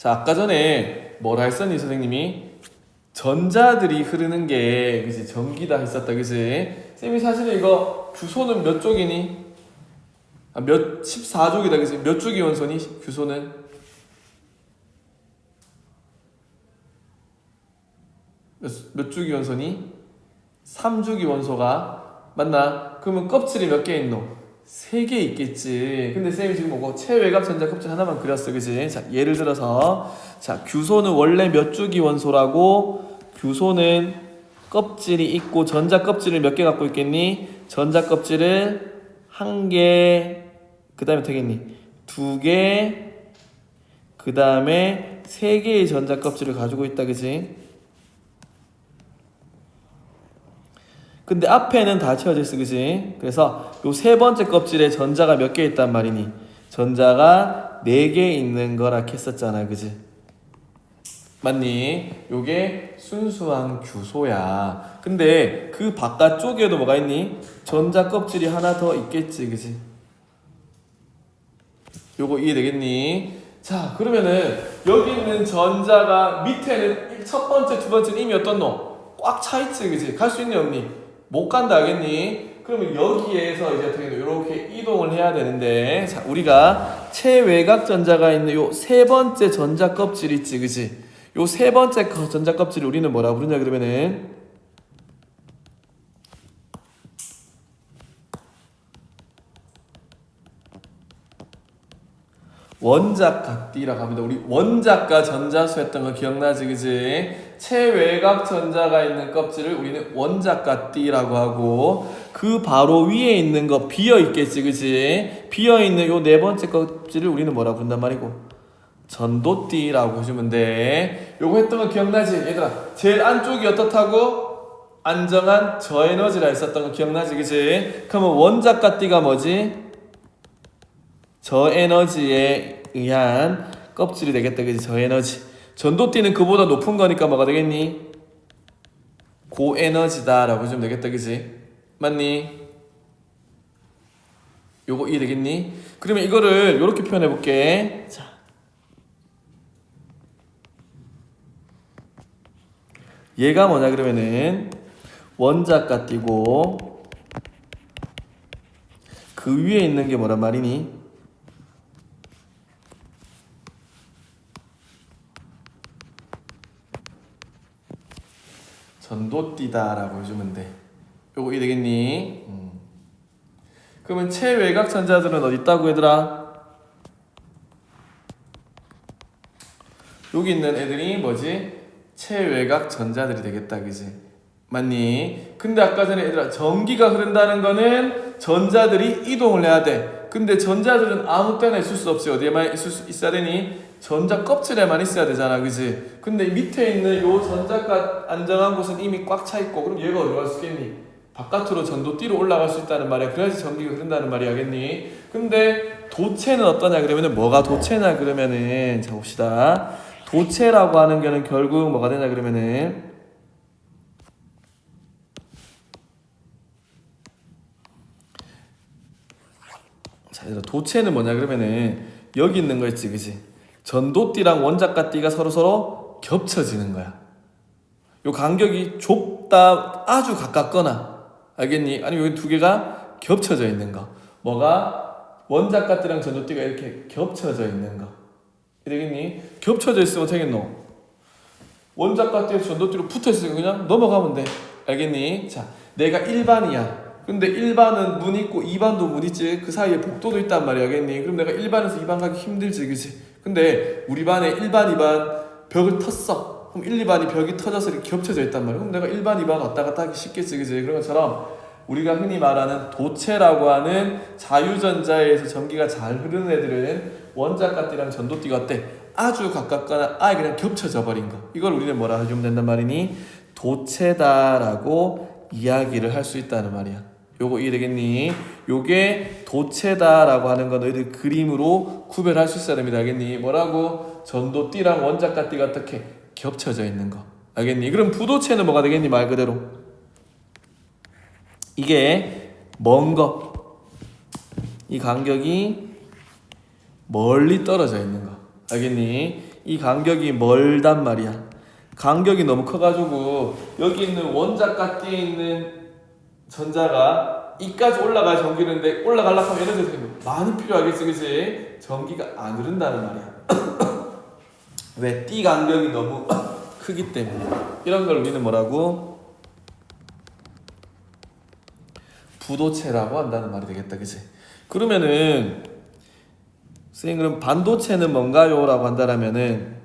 자, 아까 전에 뭐라 했었니, 선생님이? 전자들이 흐르는 게, 그지? 전기다 했었다, 그지? 쌤이 사실은 이거 규소는 몇 쪽이니? 아, 몇, 14쪽이다, 그지? 몇 쪽이 원소니? 규소는? 몇, 몇 주기 원소니? 3주기 원소가 맞나? 그러면 껍질이 몇 개 있노? 세 개 있겠지. 근데 쌤이 지금 뭐고 체외곽 전자 껍질 하나만 그렸어, 그지? 자, 예를 들어서 자 규소는 원래 몇 주기 원소라고 규소는 껍질이 있고 전자 껍질을 몇 개 갖고 있겠니? 전자 껍질을 한 개, 그 다음에 되겠니? 두 개, 그 다음에 세 개의 전자 껍질을 가지고 있다, 그지? 근데 앞에는 다 채워져 있어, 그지? 그래서 요 세 번째 껍질에 전자가 몇 개 있단 말이니? 전자가 네 개 있는 거라 했었잖아, 그지? 맞니? 요게 순수한 규소야. 근데 그 바깥쪽에도 뭐가 있니? 전자 껍질이 하나 더 있겠지, 그지? 요거 이해되겠니? 자, 그러면은 여기 있는 전자가 밑에는 첫 번째, 두 번째는 이미 어떤 놈? 꽉 차 있지, 그지? 갈 수 있니, 없니? 못 간다, 알겠니? 그러면 여기에서 이제 어떻게 이렇게 이동을 해야 되는데, 자, 우리가 체외곽 전자가 있는 요 세 번째 전자 껍질 있지, 그지? 요 세 번째 거- 전자 껍질을 우리는 뭐라 부르냐 그러면은 원자가 띠라고 합니다. 우리 원자가 전자수 했던 거 기억나지, 그지? 체외곽 전자가 있는 껍질을 우리는 원자가 띠라고 하고 그 바로 위에 있는 거 비어 있겠지, 그지? 비어 있는 요 네 번째 껍질을 우리는 뭐라 부른단 말이고 전도띠라고 보시면 돼. 요거 했던 거 기억나지, 얘들아? 제일 안쪽이 어떻다고? 안정한 저에너지라 했었던 거 기억나지, 그지? 그러면 원자가 띠가 뭐지? 저에너지에 의한 껍질이 되겠다 그지 저에너지 전도띠는 그보다 높은 거니까 뭐가 되겠니? 고에너지다 라고 좀 되겠다 그지? 맞니? 요거 이해되겠니? 그러면 이거를 이렇게 표현해 볼게. 자. 얘가 뭐냐 그러면은? 원자가 띠고 그 위에 있는 게 뭐란 말이니 전도띠다라고 해주면 돼. 요거 이해되겠니? 음. 그러면 체외곽 전자들은 어디 있다고 얘들아? 여기 있는 애들이 뭐지? 체외곽 전자들이 되겠다, 그지? 맞니? 근데 아까 전에 얘들아 전기가 흐른다는 거는 전자들이 이동을 해야 돼. 근데 전자들은 아무 때나 있을 수 없이 어디에만 있을 수 있어야 되니? 전자 껍질에만 있어야 되잖아, 그지? 근데 밑에 있는 요 전자가 안정한 곳은 이미 꽉 차 있고, 그럼 얘가 어디 갈 수 있겠니? 바깥으로 전도 띠로 올라갈 수 있다는 말이야. 그래야지 전기가 흐른다는 말이야, 겠니? 근데 도체는 어떠냐 그러면은 뭐가 도체냐 그러면은 자 봅시다. 도체라고 하는 거는 결국 뭐가 되냐 그러면은 자, 도체는 뭐냐 그러면은 여기 있는 거 있지, 그지? 전도띠랑 원자가 띠가 서로 서로 겹쳐지는 거야. 요 간격이 좁다 아주 가깝거나 알겠니? 아니면 여기 두 개가 겹쳐져 있는 거. 뭐가 원자가 띠랑 전도띠가 이렇게 겹쳐져 있는 거. 되겠니? 겹쳐져 있으면 어떻게 겠노? 원자가 띠랑 전도띠로 붙어 있으면 그냥 넘어가면 돼. 알겠니? 자, 내가 1반이야. 근데 1반은 문 있고 2반도 문 있지. 그 사이에 복도도 있단 말이야. 알겠니? 그럼 내가 1반에서 2반 가기 힘들지. 그지? 근데 우리 반에 1반, 2반 벽을 텄어. 그럼 1, 2반이 벽이 터져서 이렇게 겹쳐져 있단 말이야. 그럼 내가 1반, 2반 왔다 갔다 하기 쉽겠지. 그지? 그런 것처럼 우리가 흔히 말하는 도체라고 하는 자유전자에서 전기가 잘 흐르는 애들은 원자가띠랑 전도띠가 어때? 아주 가깝거나 아예 그냥 겹쳐져 버린 거. 이걸 우리는 뭐라 해주면 된단 말이니? 도체다라고 이야기를 할 수 있다는 말이야. 요거 이해되겠니? 요게 도체다라고 하는 거 너희들 그림으로 구별할 수 있어야 됩니다. 알겠니? 뭐라고? 전도띠랑 원자가띠가 어떻게 겹쳐져 있는 거. 알겠니? 그럼 부도체는 뭐가 되겠니? 말 그대로. 이게 먼 거. 이 간격이 멀리 떨어져 있는 거. 알겠니? 이 간격이 멀단 말이야. 간격이 너무 커가지고 여기 있는 원자가 띠에 있는 전자가 이까지 올라가야 전기는데 올라가려고 하면 에너지가 되게 많이 필요하겠지 그치? 전기가 안 흐른다는 말이야 왜? 띠 간격이 너무 크기 때문에 이런 걸 우리는 뭐라고? 부도체라고 한다는 말이 되겠다 그치? 그러면은 선생님 그럼 반도체는 뭔가요? 라고 한다라면은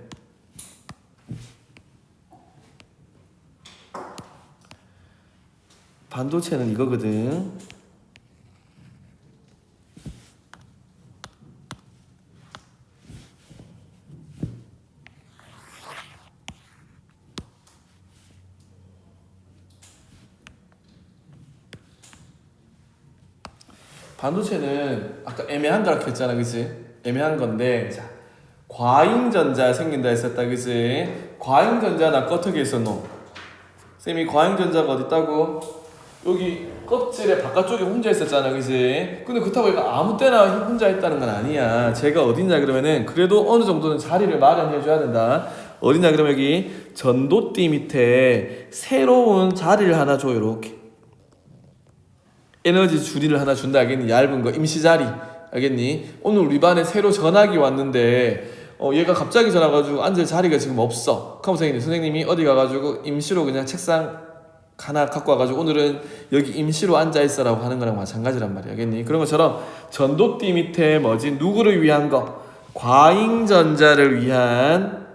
반도체는 이거거든. 반도체는 아까 애매한 거라 했잖아, 그치? 애매한 건데, 자, 과잉전자 생긴다 했었다, 그치? 과잉전자는 아까 어떻게 했었노? 쌤이 과잉전자가 어디 있다고? 여기 껍질의 바깥쪽에 혼자 있었잖아, 그지? 근데 그렇다고 얘가 아무 때나 혼자 있다는 건 아니야. 제가 어딨냐 그러면은 그래도 어느 정도는 자리를 마련해 줘야 된다. 어디냐 그러면 여기 전도띠 밑에 새로운 자리를 하나 줘, 요렇게. 에너지 줄이를 하나 준다, 알겠니? 얇은 거, 임시 자리, 알겠니? 오늘 우리 반에 새로 전학이 왔는데 어, 얘가 갑자기 전화 가지고 앉을 자리가 지금 없어. 그럼 선생님, 선생님이 어디 가가지고 임시로 그냥 책상 하나 갖고 와가지고 오늘은 여기 임시로 앉아 있어라고 하는 거랑 마찬가지란 말이야, 알겠니? 그런 것처럼 전도띠 밑에 뭐지? 누구를 위한 거? 과잉전자를 위한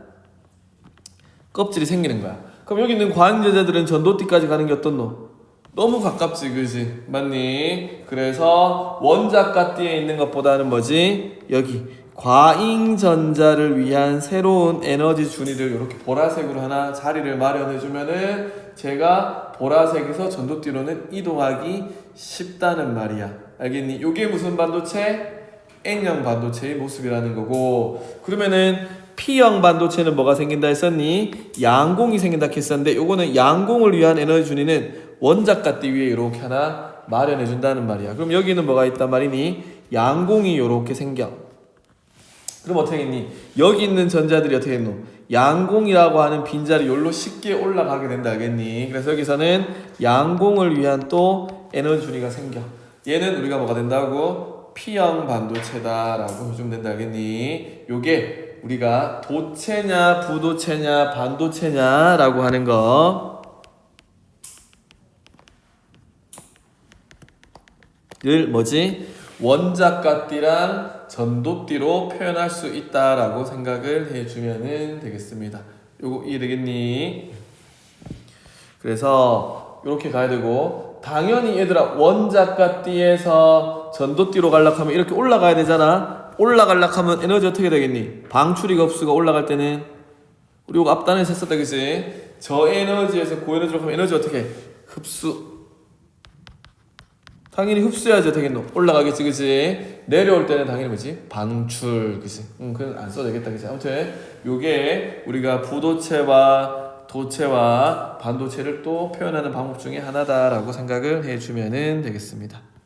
껍질이 생기는 거야. 그럼 여기 있는 과잉전자들은 전도띠까지 가는 게 어떻노? 너무 가깝지, 그지? 맞니? 그래서 원자가 띠에 있는 것보다는 뭐지? 여기 과잉전자를 위한 새로운 에너지 준위를 이렇게 보라색으로 하나 자리를 마련해 주면은 제가 보라색에서 전도띠로는 이동하기 쉽다는 말이야. 알겠니? 요게 무슨 반도체? N형 반도체의 모습이라는 거고 그러면은 P형 반도체는 뭐가 생긴다 했었니? 양공이 생긴다 했었는데 요거는 양공을 위한 에너지 준위는 원자가띠 위에 이렇게 하나 마련해 준다는 말이야. 그럼 여기는 뭐가 있단 말이니? 양공이 이렇게 생겨. 그럼 어떻게 했니? 여기 있는 전자들이 어떻게 했노? 양공이라고 하는 빈자리 여기로 쉽게 올라가게 된다 알겠니? 그래서 여기서는 양공을 위한 또 에너지 준위가 생겨. 얘는 우리가 뭐가 된다고? P형 반도체다라고 해주면 된다 알겠니? 요게 우리가 도체냐 부도체냐 반도체냐라고 하는 거. 를 뭐지? 원자가띠랑 전도띠로 표현할 수 있다라고 생각을 해주면은 되겠습니다. 요거 이해 되겠니? 그래서 이렇게 가야 되고 당연히 얘들아 원자가띠에서 전도띠로 가려고 하면 이렇게 올라가야 되잖아. 올라가려고 하면 에너지 어떻게 되겠니? 방출이가 흡수가 올라갈 때는 우리 이거 앞단에서 했었다 그지? 저 에너지에서 고에너지로 가면 에너지 어떻게? 해? 흡수 당연히 흡수해야지 되겠노 올라가겠지 그지? 내려올 때는 당연히 뭐지? 방출 그지? 응 그건 안 써도 되겠다 그지? 아무튼 요게 우리가 부도체와 도체와 반도체를 또 표현하는 방법 중에 하나다라고 생각을 해주면은 되겠습니다